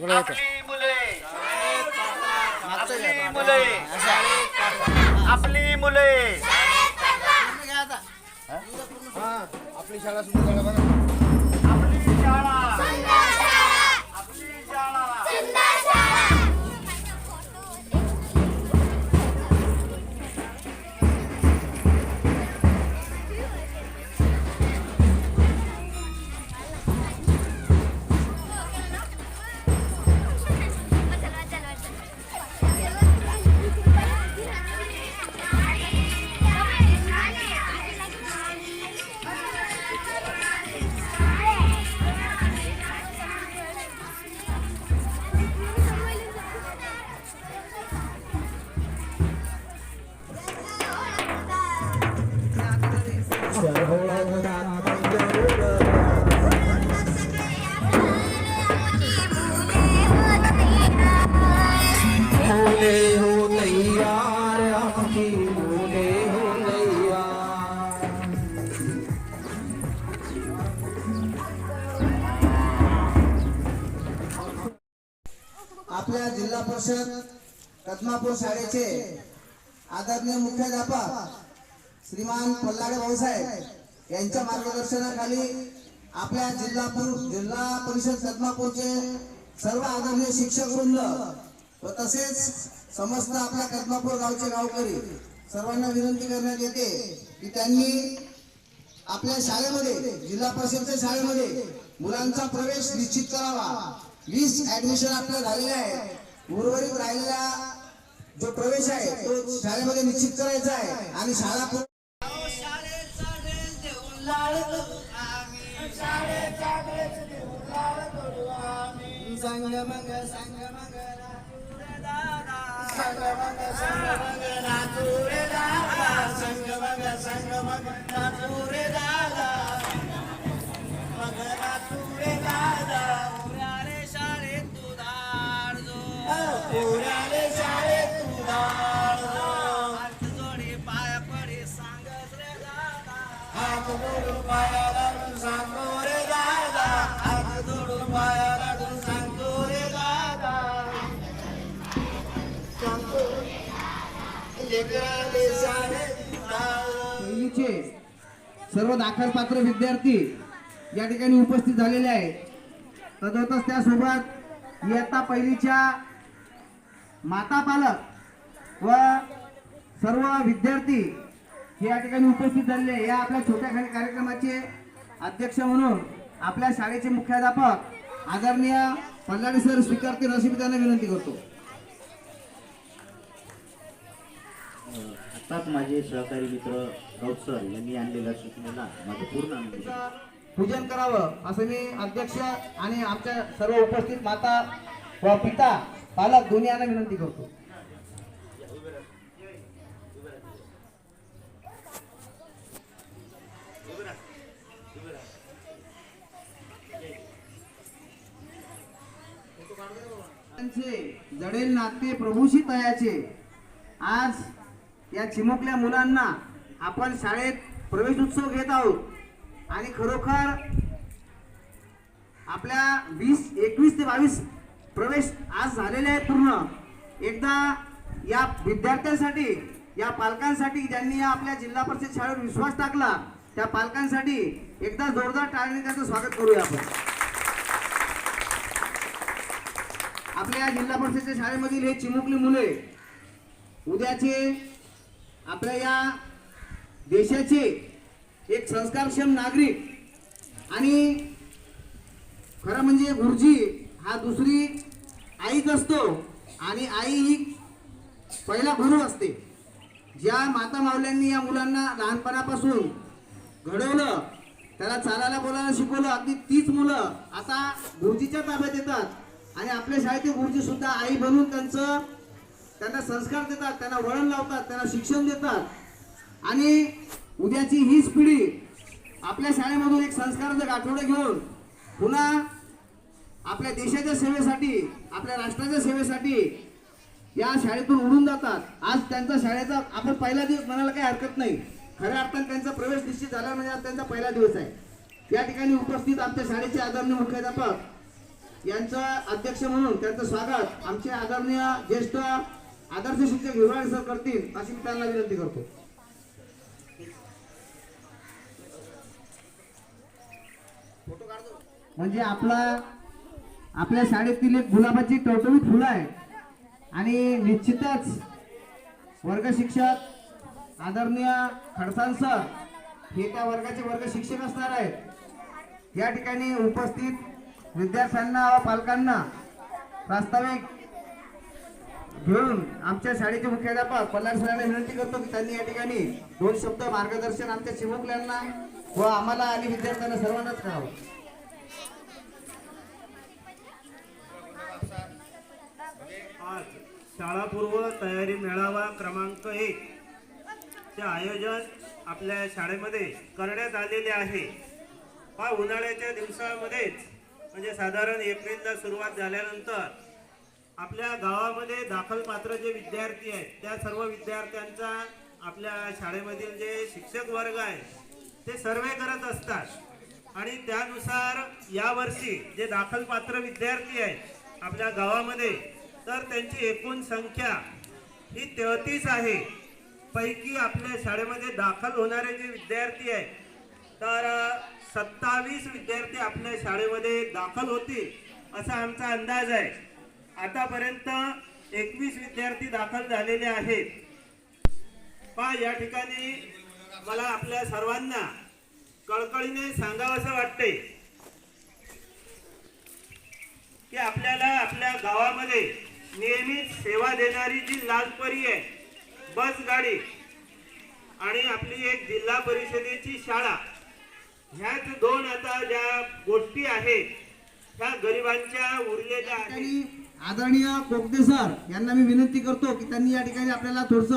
सगळं येतं आपली मुले. आपली आपली शाळा सुरू बघा. आपल्या जिल्हा परिषद रत्नापूर शाळेचे आदरणीय मुख्याध्यापक श्रीमान पल्लाडे भाऊसाहेब यांच्या मार्गदर्शनाखाली आपल्या जिल्हापूर जिल्हा परिषद कदमापूरचे सर्व आदरणीय शिक्षक वृंद व तसेच समस्त आपल्या कदमापूर गावचे गावकरी सर्वांना विनंती करण्यात येते की त्यांनी आपल्या शाळेमध्ये जिल्हा परिषदच्या शाळेमध्ये मुलांचा प्रवेश निश्चित करावा. वीस ऍडमिशन आपल्या झालेलं आहे उर्वरित राहिलेला जो प्रवेश आहे तो शाळेमध्ये निश्चित करायचा आहे आणि शाळा पूर्ण पहिलीचे सर्व दाखल पात्र विद्यार्थी या ठिकाणी उपस्थित झालेले आहेत. तदवतच त्यासोबत इयत्ता पहिलीच्या माता पालक व सर्व विद्यार्थी हे या ठिकाणी उपस्थित झालेले. या आपल्या छोट्या खाली कार्यक्रमाचे अध्यक्ष म्हणून आपल्या शाळेचे मुख्याध्यापक आदरणीय पल्लाडी सर मी त्यांना विनंती करतो आताच माझे सहकारी मित्र राऊत सर यांनी आणलेल्या सूचनेला माझं पूर्ण आहे. पूजन करावं असं मी अध्यक्ष आणि आमच्या सर्व उपस्थित माता व पिता पालक दोन्ही यांना विनंती करतो त्यांचे जडेल नाते प्रभूशी तयाचे. आज या चिमुकल्या मुलांना आपण शाळेत प्रवेश उत्सव घेत आहोत. आणि खरोखर आपल्या वीस एकवीस ते बावीस प्रवेश आज झालेले आहेत पूर्ण. एकदा या विद्यार्थ्यांसाठी या पालकांसाठी ज्यांनी या आपल्या जिल्हा परिषद शाळेवर विश्वास टाकला त्या पालकांसाठी एकदा जोरदार टाळणी त्यांचं स्वागत करूया आपण. आपल्या जिल्हा परिषदेच्या शाळेमधील हे चिमुकली मुले उद्याचे आपल्या या देशाचे एक संस्कारक्षम नागरिक आणि खरं म्हणजे गुरुजी हा दुसरी आईच असतो आणि आई ही पहिला गुरु असते. ज्या माता मावल्यांनी या मुलांना लहानपणापासून घडवलं त्याला चालायला बोलायला शिकवलं अगदी तीच मुलं आता गुरुजीच्या ताब्यात येतात. आणि आपल्या शाळेतील गुरुजी सुद्धा आई बनून त्यांचं त्यांना संस्कार देतात त्यांना वळण लावतात त्यांना शिक्षण देतात. आणि उद्याची हीच पिढी आपल्या शाळेमधून एक संस्काराचं गाठोडं घेऊन पुन्हा आपल्या देशाच्या सेवेसाठी आपल्या राष्ट्राच्या सेवेसाठी या शाळेतून उडून जातात. आज त्यांचा शाळेचा आपण पहिला दिवस म्हणायला काही हरकत नाही. खऱ्या अर्थाने त्यांचा प्रवेश निश्चित झाला म्हणजे आज त्यांचा पहिला दिवस आहे. या ठिकाणी उपस्थित आमच्या शाळेचे आदरणीय मुख्याध्यापक यांचा अध्यक्ष म्हणून त्यांचं स्वागत आमचे आदरणीय ज्येष्ठ आदर्श शिक्षक हिरवाळे सर करतील अशी मी त्यांना विनंती करतो. म्हणजे आपला आपल्या शाळेतील एक गुलाबाची टवटवीत फुलं आहे. आणि निश्चितच वर्ग शिक्षक आदरणीय खडसान सर हे त्या वर्गाचे वर्ग शिक्षक असणार आहेत. या ठिकाणी उपस्थित विद्यार्थ्यांना व पालकांना प्रास्ताविक घेऊन आमच्या शाळेचे मुख्याध्यापक पल्लार सरांना विनंती करतो की त्यांनी या ठिकाणी दोन शब्द मार्गदर्शन आमच्या चिमुकल्यांना व आम्हाला आणि विद्यार्थ्यांना सर्वांनाच करावं. आज शाळापूर्व तयारी मेळावा क्रमांक एक चे आयोजन आपल्या शाळेमध्ये करण्यात आलेले आहे. हा उन्हाळ्याच्या दिवसामध्येच म्हणजे साधारण एप्रिलला सुरुवात झाल्यानंतर आपल्या गावामध्ये दाखल पात्र जे विद्यार्थी आहेत त्या सर्व विद्यार्थ्यांचा आपल्या शाळेमधील जे शिक्षक वर्ग आहे ते सर्वे करत असतात. आणि त्यानुसार यावर्षी जे दाखल पात्र विद्यार्थी आहेत आपल्या गावामध्ये तर त्यांची एकूण संख्या ही तेहतीस आहे. पैकी आपल्या शाळेमध्ये दाखल होणारे जे विद्यार्थी आहेत तर सत्तावीस विद्यार्थी आपल्या शाळेमध्ये दाखल होतील असा आमचा अंदाज आहे. आतापर्यंत एकवीस विद्यार्थी दाखल झालेले आहेत. पहा या ठिकाणी मला आपल्या सर्वांना कळकळीने सांगावंसं वाटते की आपल्याला आपल्या गावामध्ये नियमित सेवा देणारी जी लालपरी आहे बस गाडी आणि आपली एक जिल्हा परिषदेची शाळा ह्याच दोन आता ज्या गोष्टी आहेत. ह्या गरिबांच्या उरलेल्या आहेत. ठिकाणी आदरणीय कोकदे सर यांना मी विनंती करतो की त्यांनी या ठिकाणी आपल्याला थोडस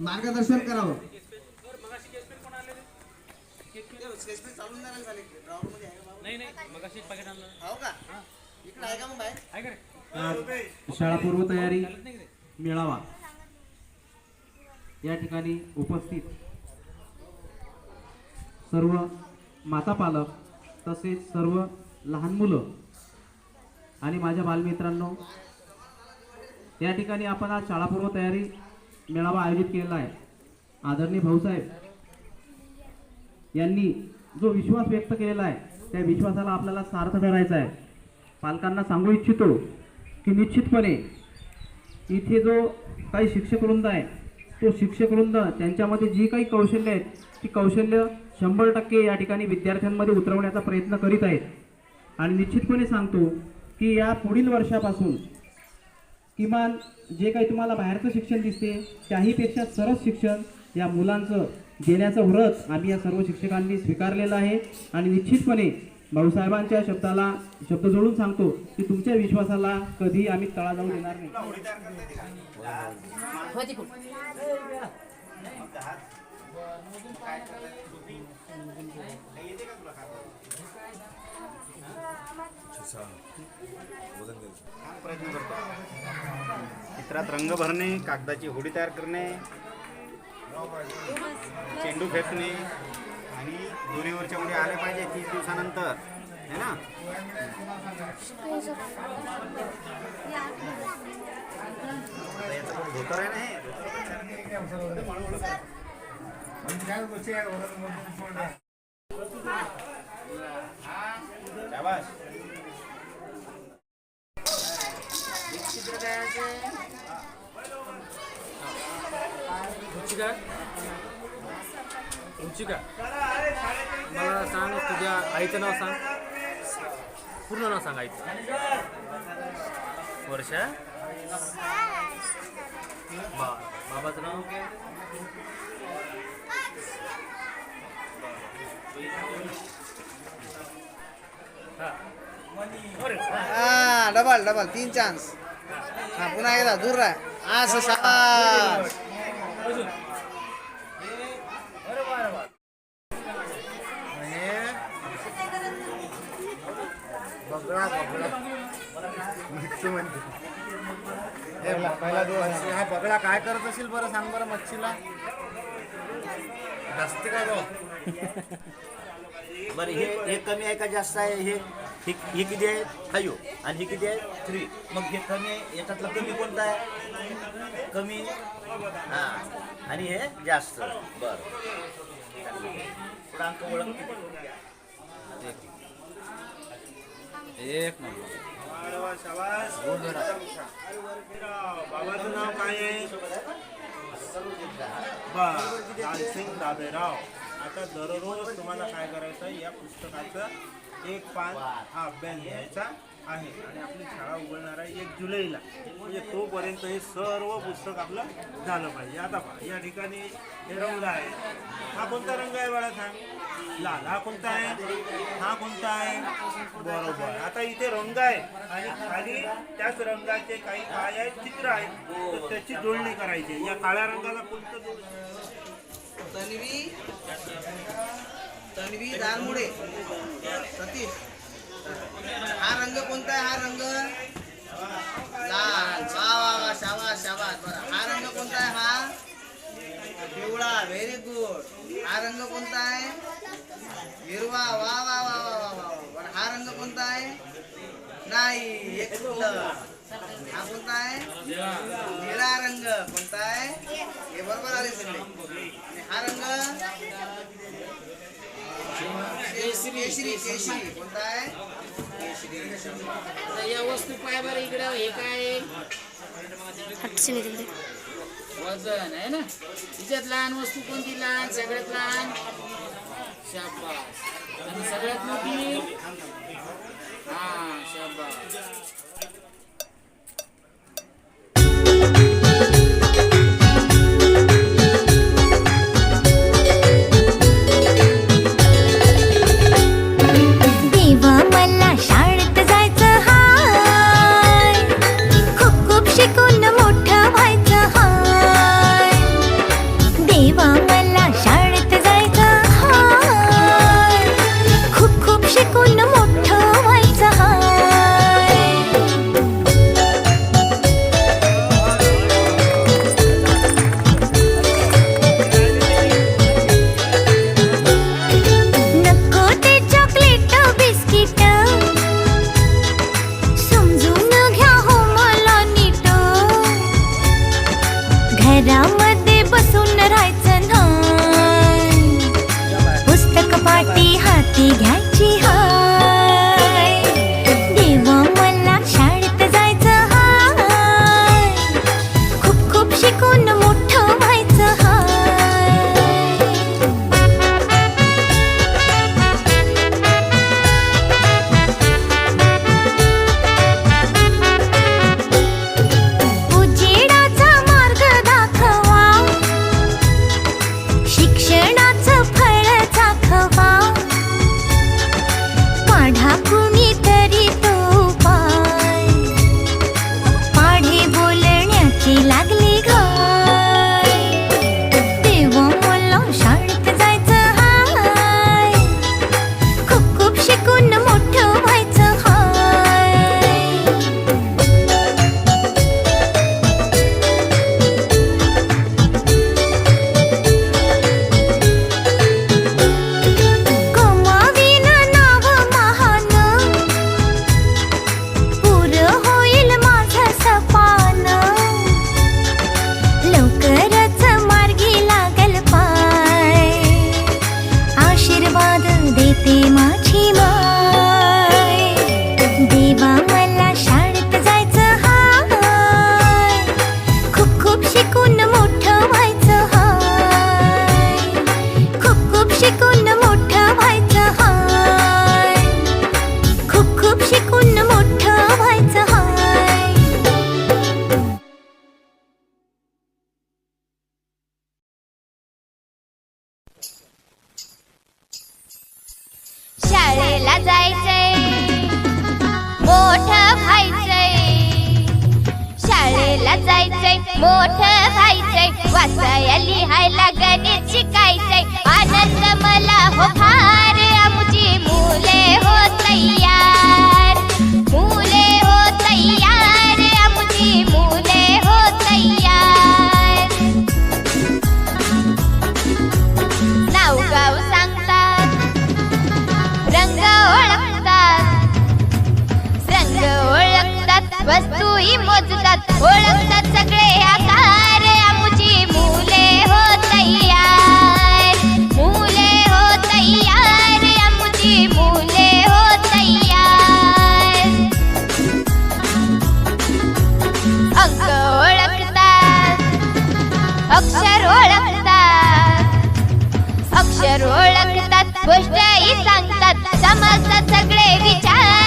मार्गदर्शन करावं. शाळापूर्व तयारी मेळावा. या ठिकाणी उपस्थित सर्व माता पालक तसेच सर्व लहान मुलं आणि माझ्या बालमित्रांनो या ठिकाणी आपण आज शाळापूर्व तयारी मेळावा आयोजित केलेला आहे. आदरणीय भाऊसाहेब यांनी जो विश्वास व्यक्त केलेला आहे त्या विश्वासाला आपल्याला सार्थ धरायचा आहे. पालकांना सांगू इच्छितो की निश्चितपणे इथे जो काही शिक्षक वृंद आहे तो शिक्षक वृंद त्यांच्यामध्ये जी काही कौशल्य आहेत ती कौशल्य शंभर टक्के या ठिकाणी विद्यार्थ्यांमध्ये उतरवण्याचा प्रयत्न करीत आहेत. आणि निश्चितपणे सांगतो की या पुढील वर्षापासून किमान जे काही तुम्हाला बाहेरचं शिक्षण दिसते त्याहीपेक्षा सरस शिक्षण या मुलांचं देण्याचं व्रत आम्ही या सर्व शिक्षकांनी स्वीकारलेलं आहे. आणि निश्चितपणे भाऊसाहेबांच्या शब्दाला शब्द जोडून सांगतो की तुमच्या विश्वासाला कधी आम्ही तळा जाऊ देणार नाही. प्रयत्न करतो चित्रात रंग भरणे कागदाची होडी तयार करणे चेंडू फेकणे आणि दोरीवरच्या मुली आल्या पाहिजे तीस दिवसानंतर है ना? धोतर आहे ना हे? शाबाश रुचिका मला सांग तुझ्या आईचं नाव सांग पूर्ण नाव सांग आईचं वर्षा बा बाबाचं नाव हा डबल डबल तीन चान्स हा पुन्हा एकदा दूर राह असं शाबास पहिला दिवस हा बगळा काय करत असेल बरं सांग बरं मच्छीला जास्त काय बरं हे हे कमी आहे का जास्त आहे? हे ही ही किती आहे? फाईव्ह आणि ही किती आहे? थ्री मग हे कमी आहे? याच्यातलं कमी कोणतं आहे? कमी? हाँ. आणि हे जास्त. बरं. पुढांक ओळख एक नंबर. बाबाचं नाव काय आहे? लालसिंग दाबेराव आता दररोज तुम्हाला काय करायचं आहे? या पुस्तकाचं एक पान हा अभ्यास घ्यायचा आहे. आणि आपली शाळा उघडणार आहे एक जुलैला. म्हणजे तोपर्यंत हे सर्व पुस्तक आपलं झालं पाहिजे. आता पहा या ठिकाणी हे रंग आहे. हा कोणता रंग आहे बाळा सांग? लाल. हा कोणता आहे? हा कोणता आहे? बरोबर. आता इथे रंग आहे. आणि खाली त्याच रंगाचे काही काय आहेत? चित्र आहेत. तर त्याची जोडणी करायची. या काळ्या रंगाला कोणतं जोड तन्वी तन्वी दानमुडे सतीश हा रंग कोणता आहे? हा रंग लाल. वा वा वा शाबास शाबास. बरं. हा रंग कोणता आहे? हा पिवळा. व्हेरी गुड हा रंग कोणता आहे? हिरवा. वा वा वा वा वा वा बरं हा रंग कोणता आहे? नाही. एक हा कोणता आहे? निळा रंग. कोणता आहे? हे बरोबर आले सगळे. आणि हा रंग? केशरी केशरी कोणता आहे? केशरी या वस्तू पाय बरं इकडं हे काय? वजन आहे ना? तिच्यात लहान वस्तू कोणती? लहान सगळ्यात लहान? शाबास. आणि सगळ्यात मोठी? हा शाबास. Chị आशीर्वाद माझी मा मोठं अक्षर ओळखतात अक्षर ओळखतात गोष्टही सांगतात समजतात सगळे विचार.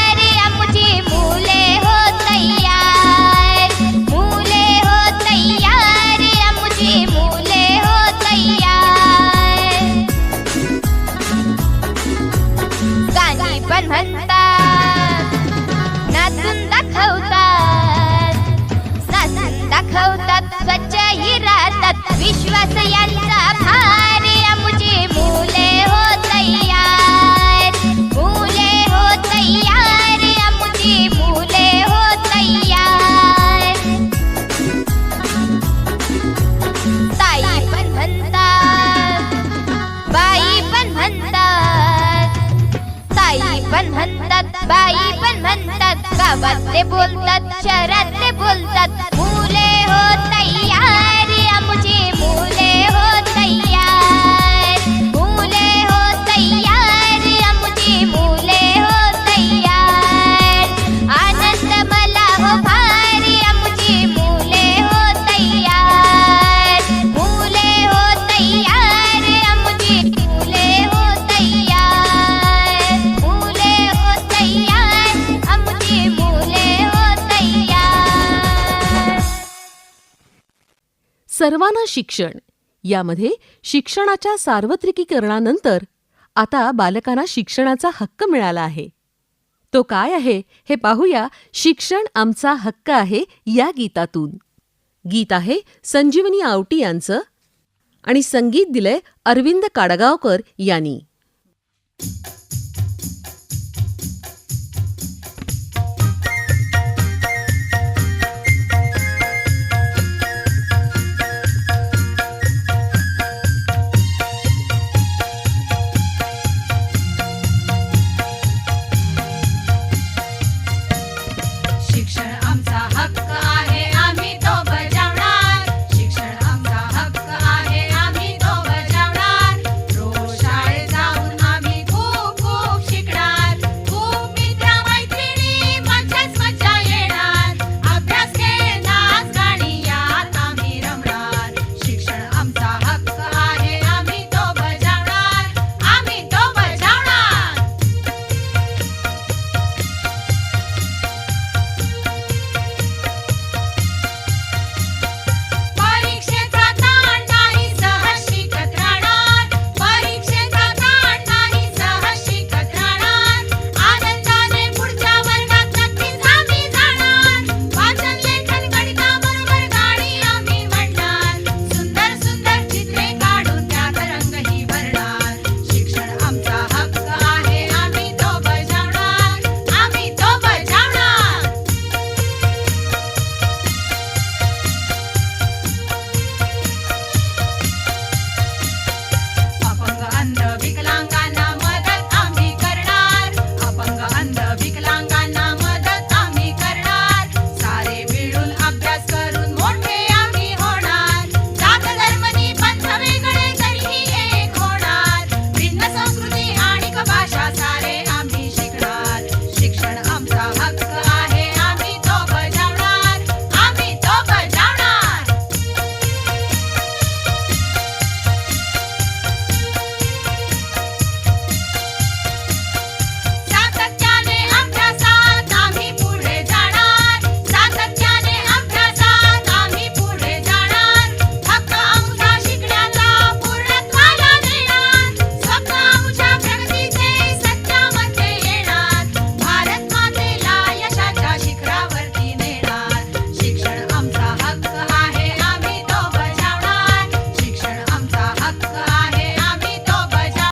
स्वच्छही विश्वास यांचा भार. आमची मुले हो तयार. मुले हो तयार. आमची मुले हो तयार. ताई पण म्हणतात बाई पण म्हणतात. ताई पण म्हणतात बाई पण म्हणतात. गावात ते बोलतात शहरात ते बोलतात. मुले हो सर्वांना शिक्षण. यामध्ये शिक्षणाच्या सार्वत्रिकीकरणानंतर आता बालकांना शिक्षणाचा हक्क मिळाला आहे. तो काय आहे हे पाहूया शिक्षण आमचा हक्क आहे या गीतातून. गीत आहे संजीवनी आवटी यांचं आणि संगीत दिलंय अरविंद काडगावकर यांनी.